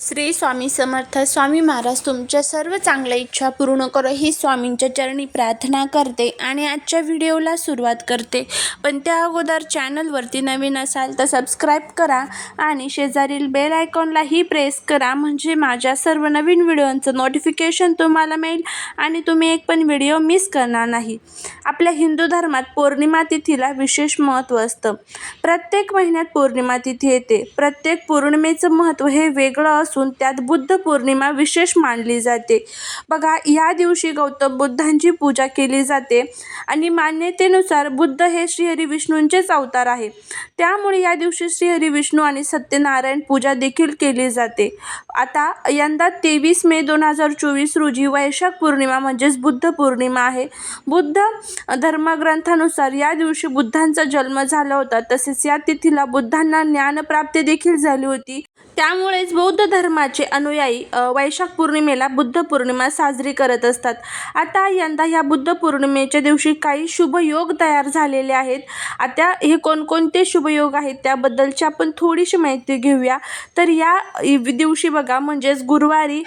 श्री स्वामी समर्थ स्वामी महाराज तुमच्या सर्व चांगल्या इच्छा पूर्ण करो. ही स्वामींच्या चरणी प्रार्थना करते आणि आजच्या व्हिडिओला सुरुवात करते. पण त्या अगोदर चॅनलवरती नवीन असाल तर सबस्क्राईब करा आणि शेजारील बेल आयकॉनलाही प्रेस करा. म्हणजे माझ्या सर्व नवीन व्हिडिओंचं नोटिफिकेशन तुम्हाला मिळेल आणि तुम्ही एक पण व्हिडिओ मिस करणार नाही. आपल्या हिंदू धर्मात पौर्णिमा तिथीला विशेष महत्त्व असतं. प्रत्येक महिन्यात पौर्णिमा तिथी येते. प्रत्येक पौर्णिमेचं महत्त्व हे वेगळं असून त्यात बुद्ध पौर्णिमा विशेष मानली जाते. बघा या दिवशी गौतम बुद्धांची पूजा केली जाते आणि मान्यतेनुसार बुद्ध हे श्रीहरी विष्णूंचेच अवतार आहे. त्यामुळे या दिवशी श्रीहरी विष्णू आणि सत्यनारायण पूजा देखील केली जाते. आता यंदा तेवीस मे दोन हजार चोवीस रोजी वैशाख पौर्णिमा म्हणजेच बुद्ध पौर्णिमा आहे. बुद्ध धर्मग्रंथानुसार या दिवशी बुद्धांचा जन्म झाला होता. तसेच या तिथीला बुद्धांना ज्ञानप्राप्ती देखील झाली होती. त्यामुळेच बौद्ध धर्माचे अनुयायी वैशाख पौर्णिमेला बुद्ध पौर्णिमा साजरी करत असतात. आता यंदा ह्या बुद्ध पौर्णिमेच्या दिवशी काही शुभयोग तयार झालेले आहेत. आता हे कोणकोणते शुभयोग आहेत त्याबद्दलची आपण थोडीशी माहिती घेऊया. तर या दिवशी बघा म्हणजेच गुरुवारी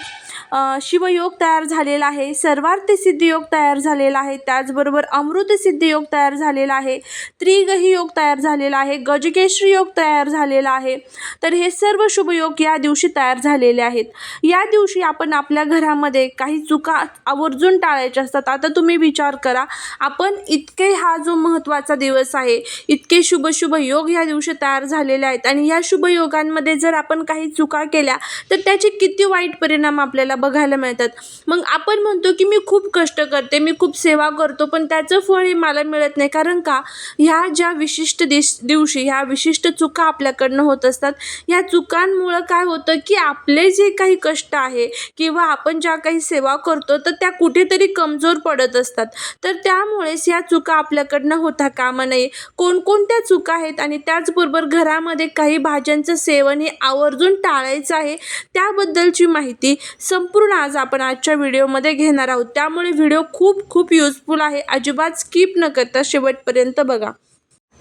शिवयोग तयार झालेला आहे सर्वार्थ सिद्धियोग तयार झालेला आहे त्याचबरोबर अमृत सिद्धियोग तयार झालेला आहे त्रिगही योग तयार झालेला आहे गजकेश्री योग तयार झालेला आहे. तर हे सर्व शुभयोग या दिवशी तयार झालेले आहेत. या दिवशी आपण आपल्या घरामध्ये काही चुका आवर्जून टाळायच्या असतात. आता तुम्ही विचार करा आपण इतके हा जो महत्त्वाचा दिवस आहे इतके शुभ शुभ योग या दिवशी तयार झालेले आहेत आणि या शुभ योगांमध्ये जर आपण काही चुका केल्या तर त्याचे किती वाईट परिणाम आपल्याला बघायला मिळतात. मग आपण म्हणतो की मी खूप कष्ट करते मी खूप सेवा करतो पण त्याचं फळ हे मला मिळत नाही. कारण का? ह्या ज्या विशिष्ट दिस दिवशी ह्या विशिष्ट चुका आपल्याकडनं होत असतात. या चुकांमुळे काय होतं की आपले जे काही कष्ट आहे किंवा आपण ज्या काही सेवा करतो तर त्या कुठेतरी कमजोर पडत असतात. तर त्यामुळेच या चुका आपल्याकडनं होता कामा नये. कोणकोणत्या चुका आहेत आणि त्याचबरोबर घरामध्ये काही भाज्यांचं सेवन हे आवर्जून टाळायचं आहे त्याबद्दलची माहिती संपूर्ण आज आपण आजच्या व्हिडिओमध्ये घेणार आहोत. त्यामुळे व्हिडिओ खूप खूप युजफुल आहे. अजिबात स्किप न करता शेवटपर्यंत बघा.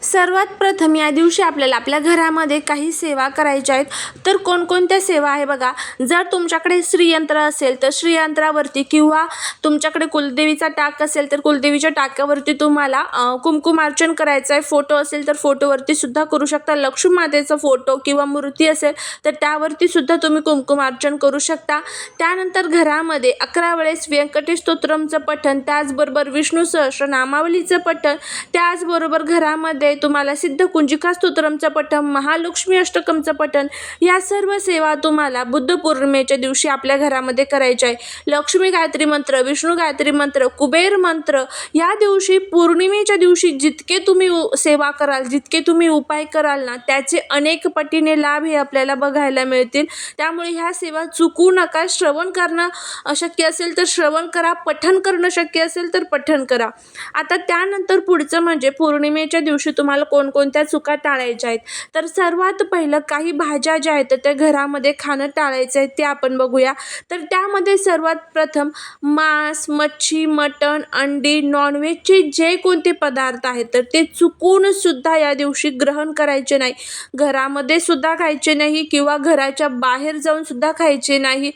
सर्वात प्रथम या दिवशी आपल्याला आपल्या घरामध्ये काही सेवा करायच्या आहेत. तर कोणकोणत्या सेवा आहे बघा. जर तुमच्याकडे श्रीयंत्र असेल तर श्रीयंत्रावरती किंवा तुमच्याकडे कुलदेवीचा टाक असेल तर कुलदेवीच्या टाक्यावरती तुम्हाला कुमकुमार्चन करायचं आहे फोटो असेल तर फोटोवरती सुद्धा करू शकता. लक्ष्मी मातेचा फोटो किंवा मूर्ती असेल तर त्यावरती सुद्धा तुम्ही कुमकुमार्चन करू शकता. त्यानंतर घरामध्ये अकरा वेळेस व्यंकटेश स्तोत्रमचं पठण त्याचबरोबर विष्णू सहस्रनामावलीचं पठण त्याचबरोबर घरामध्ये तुम्हाला सिद्ध कुंजिका स्तोत्रमचं पठण महालक्ष्मी अष्टकमचं पठण या सर्व सेवा तुम्हाला बुद्ध पौर्णिमेच्या दिवशी आपल्या घरामध्ये करायच्या आहे. लक्ष्मी गायत्री मंत्र विष्णू गायत्री मंत्र कुबेर मंत्र या दिवशी पौर्णिमेच्या दिवशी जितके तुम्ही सेवा कराल जितके तुम्ही उपाय कराल ना त्याचे अनेक पटीने लाभ हे आपल्याला बघायला मिळतील. त्यामुळे ह्या सेवा चुकू नका श्रवण करणं अशक्य असेल तर श्रवण करा पठण करणं शक्य असेल तर पठण करा. आता त्यानंतर पुढचं म्हणजे पौर्णिमेच्या दिवशी तुम्हाला कोणकोणत्या चुका टाळायच्या आहेत. तर सर्वात पहिलं काही भाज्या ज्या आहेत त्या घरामध्ये खाणं टाळायचं आहे ते आपण बघूया. तर त्यामध्ये सर्वात प्रथम मांस मच्छी मटण अंडी नॉनव्हेजचे जे कोणते पदार्थ आहेत तर ते चुकून सुद्धा या दिवशी ग्रहण करायचे नाही. घरामध्ये सुद्धा खायचे नाही किंवा घराच्या बाहेर जाऊन सुद्धा खायचे नाही.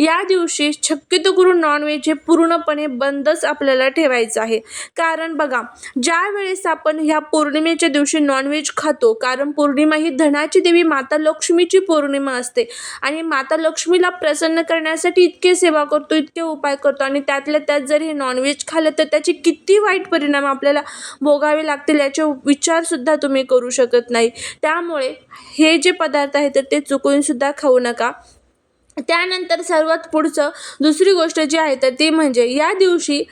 या दिवशी शक्यतो करून नॉनव्हेज हे पूर्णपणे बंदच आपल्याला ठेवायचं आहे. कारण बघा ज्या वेळेस आपण ह्या पौर्णिमेच्या दिवशी नॉनव्हेज खातो. कारण पौर्णिमा ही धनाची देवी माता लक्ष्मीची पौर्णिमा असते. आणि माता लक्ष्मीला प्रसन्न करण्यासाठी इतके सेवा करतो इतके उपाय करतो. आणि त्यातल्या त्यात जर हे नॉनव्हेज खाल्लं तर त्याचे किती वाईट परिणाम आपल्याला भोगावे लागतील याचे विचारसुद्धा तुम्ही करू शकत नाही. त्यामुळे हे जे पदार्थ आहेत तर ते चुकूनसुद्धा खाऊ नका. त्यानंतर सर्वात पुढचं दुसरी गोष्ट जी आहे तर ती म्हणजे या दिवशी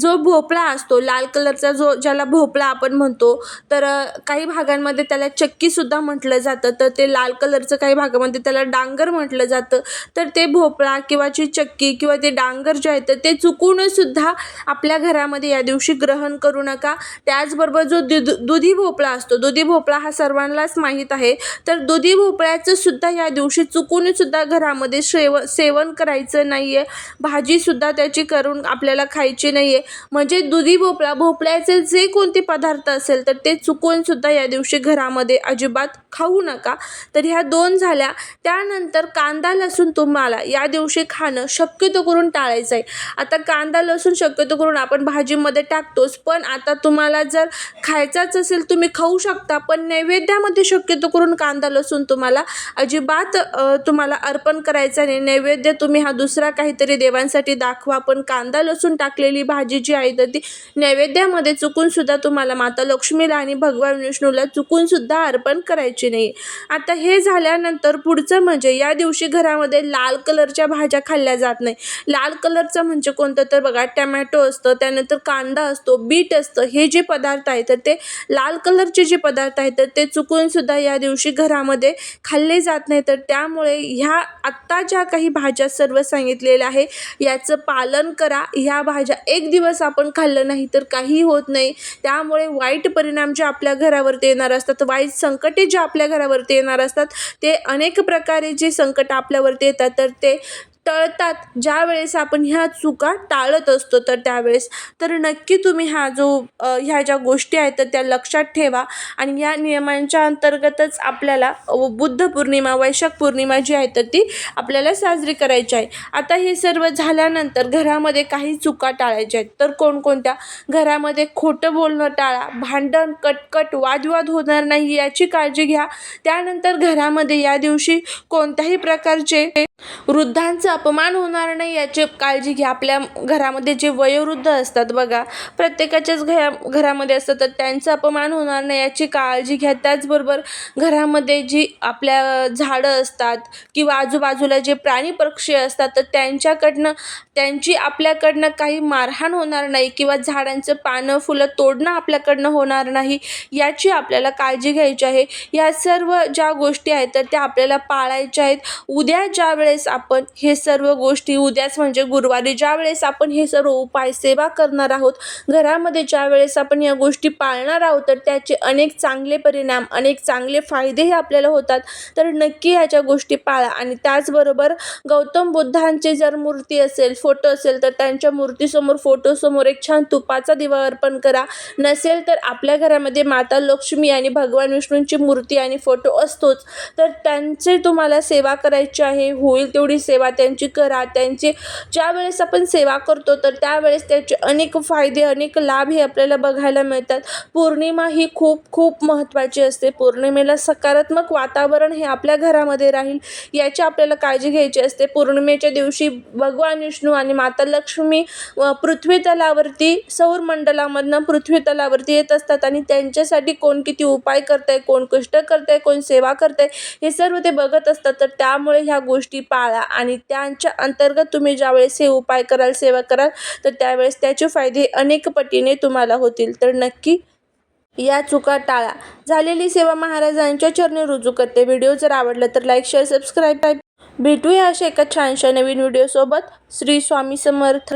जो भोपळा असतो लाल कलरचा जो ज्याला भोपळा आपण म्हणतो तर काही भागांमध्ये त्याला चक्कीसुद्धा म्हटलं जातं तर ते लाल कलरचं काही भागामध्ये त्याला डांगर म्हटलं जातं तर ते भोपळा किंवा जी चक्की किंवा ते डांगर जे आहे तर ते चुकूनसुद्धा आपल्या घरामध्ये या दिवशी ग्रहण करू नका. त्याचबरोबर जो दुध दुधी भोपळा असतो दुधी भोपळा हा सर्वांनाच माहीत आहे तर दुधी भोपळ्याचं सुद्धा या दिवशी चुकूनसुद्धा घरामध्ये घरामध्ये सेव सेवन करायचं नाही आहे भाजीसुद्धा त्याची करून आपल्याला खायची नाही आहे म्हणजे दुधी भोपळा भोपळ्याचे जे कोणते पदार्थ असेल तर ते चुकूनसुद्धा या दिवशी घरामध्ये अजिबात खाऊ नका. तर ह्या दोन झाल्या. त्यानंतर कांदा लसूण तुम्हाला या दिवशी खाणं शक्यतो करून टाळायचं आहे. आता कांदा लसूण शक्यतो करून आपण भाजीमध्ये टाकतोच. पण आता तुम्हाला जर खायचाच असेल तुम्ही खाऊ शकता. पण नैवेद्यामध्ये शक्यतो करून कांदा लसूण तुम्हाला अजिबात तुम्हाला अर्पण करायचं नाही नैवेद्य तुम्ही हा दुसरा काहीतरी देवांसाठी दाखवा. पण कांदा लसूण टाकलेली भाजी जी आहे तर ती नैवेद्यामध्ये चुकूनसुद्धा तुम्हाला माता लक्ष्मीला आणि भगवान विष्णूला चुकूनसुद्धा अर्पण करायची नाही. आता हे झाल्यानंतर पुढचं म्हणजे या दिवशी घरामध्ये लाल कलरच्या भाज्या खाल्ल्या जात नाही. लाल कलरचं म्हणजे कोणतं तर बघा टमॅटो असतं त्यानंतर कांदा असतो बीट असतं हे जे पदार्थ आहेत तर ते लाल कलरचे जे पदार्थ आहेत तर ते चुकूनसुद्धा या दिवशी घरामध्ये खाल्ले जात नाही. तर त्यामुळे ह्या आत्ता ज्या काही भाज्या सर्व सांगितलेल्या आहे याचं पालन करा. ह्या भाज्या एक दिवस आपण खाल्लं नाही तर काही होत नाही. त्यामुळे वाईट परिणाम जे आपल्या घरावरती येणार असतात वाईट संकटे जे आपल्या घरावरती येणार असतात ते अनेक प्रकारे जे संकट आपल्यावरती येतात तर ते टळतात. ज्या वेळेस आपण ह्या चुका टाळत असतो तर त्यावेळेस तर नक्की तुम्ही हा जो ह्या ज्या गोष्टी आहेत तर त्या लक्षात ठेवा. आणि या नियमांच्या अंतर्गतच आपल्याला बुद्ध पौर्णिमा वैशाख पौर्णिमा जी आहे तर ती आपल्याला साजरी करायची आहे. आता हे सर्व झाल्यानंतर घरामध्ये काही चुका टाळायच्या आहेत. तर कोणकोणत्या? घरामध्ये खोटं बोलणं टाळा. भांडण कटकट वादविवाद होणार नाही याची काळजी घ्या. त्यानंतर घरामध्ये या दिवशी कोणत्याही प्रकारचे वृद्धांचं अपमान होणार नाही याची काळजी घ्या. आपल्या घरामध्ये जे वयोवृद्ध असतात बघा प्रत्येकाच्याच घरा घरामध्ये असतात तर त्यांचा अपमान होणार नाही याची काळजी घ्या. त्याचबरोबर घरामध्ये जी आपल्या झाडं असतात किंवा आजूबाजूला जे प्राणी पक्षी असतात तर त्यांच्याकडनं त्यांची आपल्याकडनं काही मारहाण होणार नाही किंवा झाडांचं पानं फुलं तोडणं आपल्याकडनं होणार नाही याची आपल्याला काळजी घ्यायची आहे. या सर्व ज्या गोष्टी आहेत तर त्या आपल्याला पाळायच्या आहेत. उद्या ज्या वेळेस आपण हे सर्व गोष्टी उद्याच म्हणजे गुरुवारी ज्या वेळेस आपण हे सर्व उपाय सेवा करणार आहोत घरामध्ये ज्या वेळेस आपण या गोष्टी पाळणार आहोत तर त्याचे अनेक चांगले परिणाम अनेक चांगले फायदेही आपल्याला होतात. तर नक्की ह्याच्या गोष्टी पाळा आणि त्याचबरोबर गौतम बुद्धांची जर मूर्ती असेल फोटो असेल तर त्यांच्या मूर्तीसमोर फोटोसमोर एक छान तुपाचा दिवा अर्पण करा. नसेल तर आपल्या घरामध्ये माता लक्ष्मी आणि भगवान विष्णूंची मूर्ती आणि फोटो असतोच. तर त्यांचे तुम्हाला सेवा करायची आहे होईल तेवढी सेवा त्यांची. त्यांची करा त्यांची ज्या वेळेस आपण सेवा करतो तर त्यावेळेस त्याचे अनेक फायदे अनेक लाभ हे आपल्याला बघायला मिळतात. पौर्णिमा ही खूप खूप महत्त्वाची असते. पौर्णिमेला सकारात्मक वातावरण हे आपल्या घरामध्ये राहील याची आपल्याला काळजी घ्यायची असते. पौर्णिमेच्या दिवशी भगवान विष्णू आणि माता लक्ष्मी व पृथ्वी तलावरती सौर मंडलामधनं पृथ्वी तलावरती येत असतात आणि त्यांच्यासाठी कोण किती उपाय करतंय कोण कष्ट करतंय कोण सेवा करतंय हे सर्व ते बघत असतात. तर त्यामुळे ह्या गोष्टी पाळा आणि त्या यांच्या अंतर्गत तुम्ही ज्यावेळेस हे उपाय कराल सेवा कराल तर त्यावेळेस त्याचे फायदे अनेक पटीने तुम्हाला होतील. तर नक्की या चुका टाळा. झालेली सेवा महाराजांच्या चरणी रुजू करते. व्हिडिओ जर आवडला तर लाईक शेअर सबस्क्राईब. भेटूया अशा एका छानशा नवीन व्हिडिओसोबत. श्री स्वामी समर्थ.